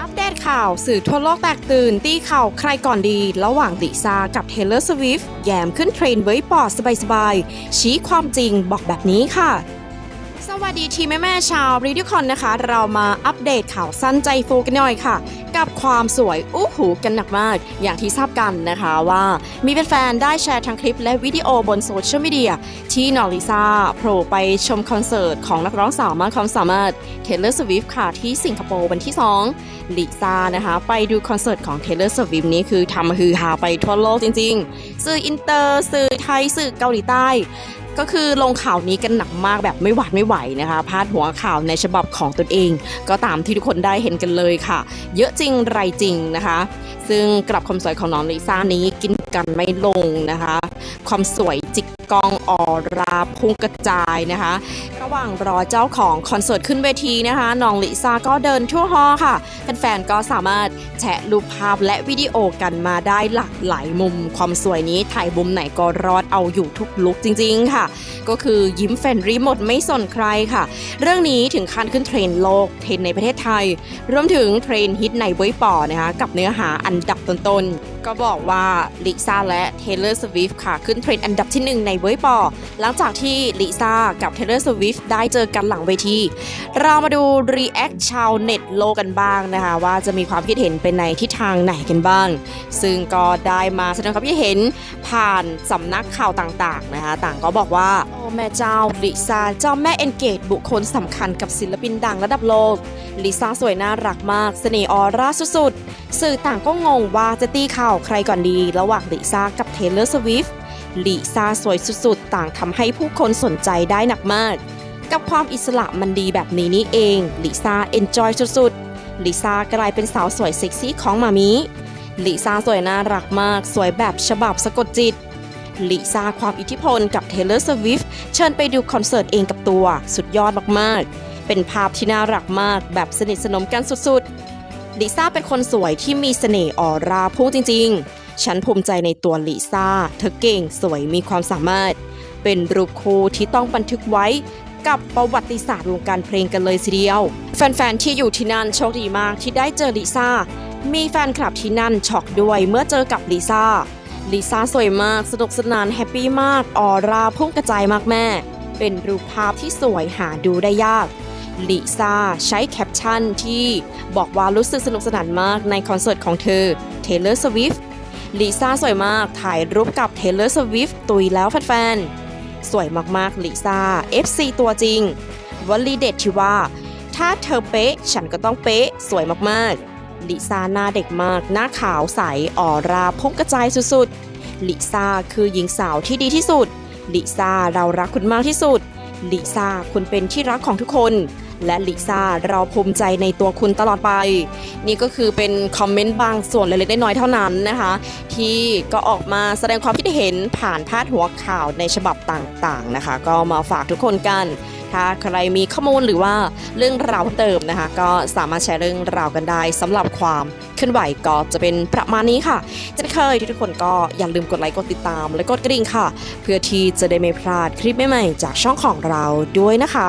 อัปเดตข่าวสื่อทั่วโลกแตกตื่น ตีข่าวใครก่อนดี ระหว่างดิซ่ากับเทเลอร์สวิฟต์แยมขึ้นเทรนไว้ปอดสบายๆ ชี้ความจริงบอกแบบนี้ค่ะ สวัสดีทีแม่แม่ชาวรีดิคอนนะคะ เรามาอัปเดตข่าวสั้นใจฟูกันหน่อยค่ะ กับความสวยอู้หูกันหนักมาก อย่างที่ทราบกันนะคะว่ามีแฟนๆได้แชร์ทั้งคลิปและวิดีโอบนโซเชียลมีเดียที่นอริซาโผล่ไปชมคอนเสิร์ตของนักร้องสาวมากความสามารถเทเลอร์สวิฟค่ะที่สิงคโปร์วันที่ 2 ลิซ่านะคะไปดูคอนเสิร์ตของ Taylor Swift นี้คือทำฮือฮาไปทั่วโลกจริงๆ สื่ออินเตอร์ สื่อไทย สื่อเกาหลีใต้ ก็คือลงข่าวนี้กันหนักมากแบบไม่หวาดไม่ไหวนะคะ พาดหัวข่าวในฉบับของตนเอง ก็ตามที่ทุกคนได้เห็นกันเลยค่ะ เยอะจริงไรจริงนะคะ ซึ่งกลับความสวยของน้องลิซ่านี้กินกันไม่ลงนะคะ ความสวยจิกกองออราพุ่งกระจายนะคะ ระหว่างรอเจ้าของคอนเสิร์ตขึ้นเวทีนะคะน้องลิซ่าก็เดินทั่วฮอค่ะแฟนๆก็สามารถแชะรูปภาพและวิดีโอกันมาได้หลากหลายมุม ความสวยนี้ถ่ายมุมไหนก็รอดเอาอยู่ทุกลุกจริง ๆ ค่ะ ก็คือยิ้มแฟนรีหมดไม่สนใครค่ะ เรื่องนี้ถึงขั้นขึ้นเทรนด์โลกเทรนด์ในประเทศไทย รวมถึงเทรนด์ฮิตในเว็บปอนะคะกับเนื้อหาอันดับต้นๆก็บอกว่าลิซ่าและเทเลอร์สวิฟค่ะ ขึ้นเทรนด์อันดับที่ 1 ในเว็บปอหลังจากที่ลิซ่ากับเทเลอร์สวิฟได้เจอกันหลังเวที เรามาดูรีแอคชาวเน็ตโลกกันบ้างนะคะ ว่าจะมีความคิดเห็นเป็นในทิศทางไหนกันบ้าง ซึ่งก็ได้มาแสดงความคิดเห็นผ่านสำนักข่าวต่างๆนะคะ ต่างก็บอกว่า โอ้แม่เจ้าลิซ่าเจ้าแม่เอนเกจบุคคลสำคัญกับศิลปินดังระดับโลกลิซ่าสวยน่ารักมากเสน่ห์ออร่าสุดๆ สื่อต่างก็งงว่าจะตีข่าวใครก่อนดี ระหว่างลิซ่ากับเทเลอร์สวิฟต์ลิซ่าสวยสุดๆ ต่างทำให้ผู้คนสนใจได้หนักมาก กับความอิสระมันดีแบบนี้นี่เองลิซ่าเอนจอยสุดๆลิซ่ากลายเป็นสาวสวยเซ็กซี่ของมามิลิซ่าสวยน่ารักมาก สวยแบบฉบับสะกดจิตลิซ่าความอิทธิพลกับเทเลอร์สวิฟต์เชิญไปดูคอนเสิร์ตเองกับตัว สุดยอดมากๆ เป็นภาพที่น่ารักมากแบบสนิทสนมกันสุดๆ ลิซ่าเป็นคนสวยที่มีเสน่ห์ออราพุ่งจริง ๆ ฉันภูมิใจในตัวลิซ่า เธอเก่งสวยมีความสามารถ เป็นรูปคู่ที่ต้องบันทึกไว้กับประวัติศาสตร์วงการเพลงกันเลยทีเดียว แฟนๆที่อยู่ที่นั่นโชคดีมากที่ได้เจอลิซ่า มีแฟนคลับที่นั่นช็อกด้วยเมื่อเจอกับลิซ่าลิซ่าสวยมาก สนุกสนานแฮปปี้มากออราพุ่งกระจายมากแม่ เป็นรูปภาพที่สวยหาดูได้ยาก ลิซ่าใช้แคปชั่นที่บอกว่ารู้สึกสนุกสนานมากในคอนเสิร์ตของเธอ Taylor Swift ลิซ่าสวยมากถ่ายรูปกับ Taylor Swift ตุยแล้วแฟนๆ สวยมากๆลิซ่า FC ตัวจริงวลีเด็ดที่ว่า ถ้าเธอเป๊ะ ฉันก็ต้องเป๊ะ สวยมากๆลิซ่าหน้าเด็กมาก หน้าขาวใสออราพุ่งกระจายสุดๆลิซ่าคือหญิงสาวที่ดีที่สุดลิซ่าเรารักคุณมากที่สุดลิซ่าคุณเป็นที่รักของทุกคน และลิซ่าเราภูมิใจในตัวคุณตลอดไป นี่ก็คือเป็นคอมเมนต์บางส่วนเล็กๆน้อยๆเท่านั้นนะคะ ที่ก็ออกมาแสดงความคิดเห็นผ่านพาดหัวข่าวในฉบับต่างๆนะคะ ก็มาฝากทุกคนกัน ถ้าใครมีข้อมูลหรือว่าเรื่องราวเติมนะคะ ก็สามารถแชร์เรื่องราวกันได้สำหรับความเคลื่อนไหวก็จะเป็นประมาณนี้ค่ะเช่นเคยที่ทุกคนก็อย่าลืมกดไลค์กดติดตาม และกดกระดิ่งค่ะ เพื่อที่จะได้ไม่พลาดคลิปใหม่ๆจากช่องของเราด้วยนะคะ